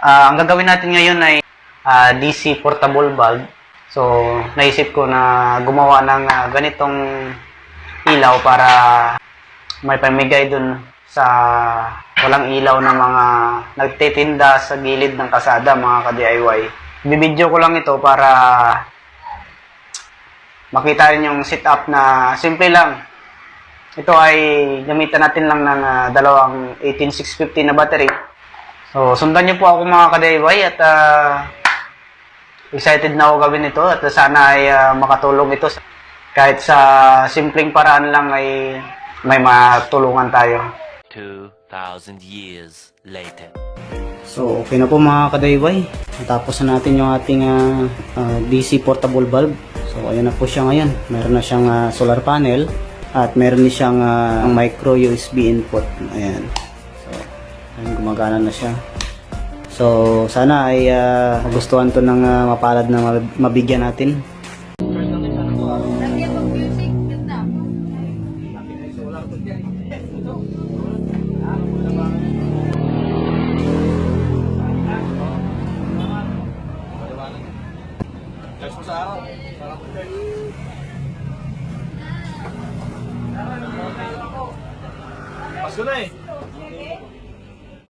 Ah, ang gagawin natin ngayon ay ah, DC portable bulb. So, naisip ko na gumawa ng ah, ganitong ilaw para may pamigay dun sa walang ilaw na mga nagtitinda sa gilid ng kasada, mga ka-DIY. Bibidyo ko lang ito para makita rin yung setup na simple lang. Ito ay gamitan natin lang ng ah, dalawang 18650 na battery. So, sundan niyo po ako mga ka-DIY at ah, excited na ako gawin ito at sana ay ah, makatulong ito. Kahit sa simpleng paraan lang ay may matulungan tayo. 2,000 years later. So, okay na po mga kadayway. Natapos na natin yung ating ah, ah, DC portable bulb. So, ayan na po siya ngayon. Meron na siyang ah, solar panel at meron din siyang ah, micro USB input. Ayan. Ayan, gumagana na siya. So, sana ay ah, magustuhan to ng ah, mapalad na mab- mabigyan natin. Pasko na eh.